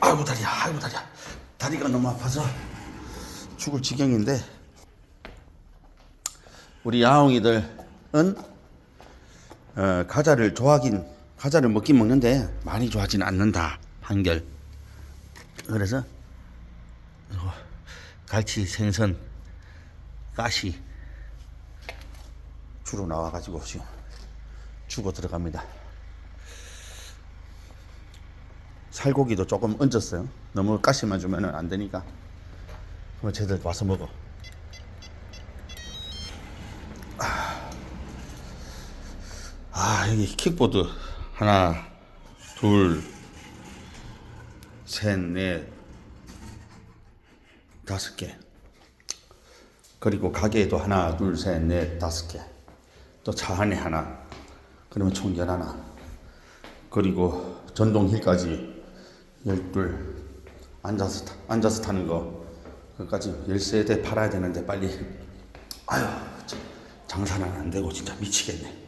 아이고 다리야, 아이고 다리야. 다리가 너무 아파서 죽을 지경인데 우리 야옹이들은 어, 과자를 좋아하긴 과자를 먹긴 먹는데 많이 좋아하지는 않는다 한결. 그래서 갈치, 생선, 가시 주로 나와가지고 지금 주고 들어갑니다. 살고기도 조금 얹었어요. 너무 가시만 주면 안 되니까. 그럼 쟤들 와서 먹어. 아, 여기 킥보드 하나, 둘, 셋, 넷, 다섯 개. 그리고 가게에도 하나, 둘, 셋, 넷, 다섯 개. 또 차 안에 하나. 그러면 총 열하나. 그리고 전동 휠까지 열둘. 앉아서 타, 앉아서 타는 거. 그까지 열세 대 팔아야 되는데 빨리. 참, 장사는 안 되고 진짜 미치겠네.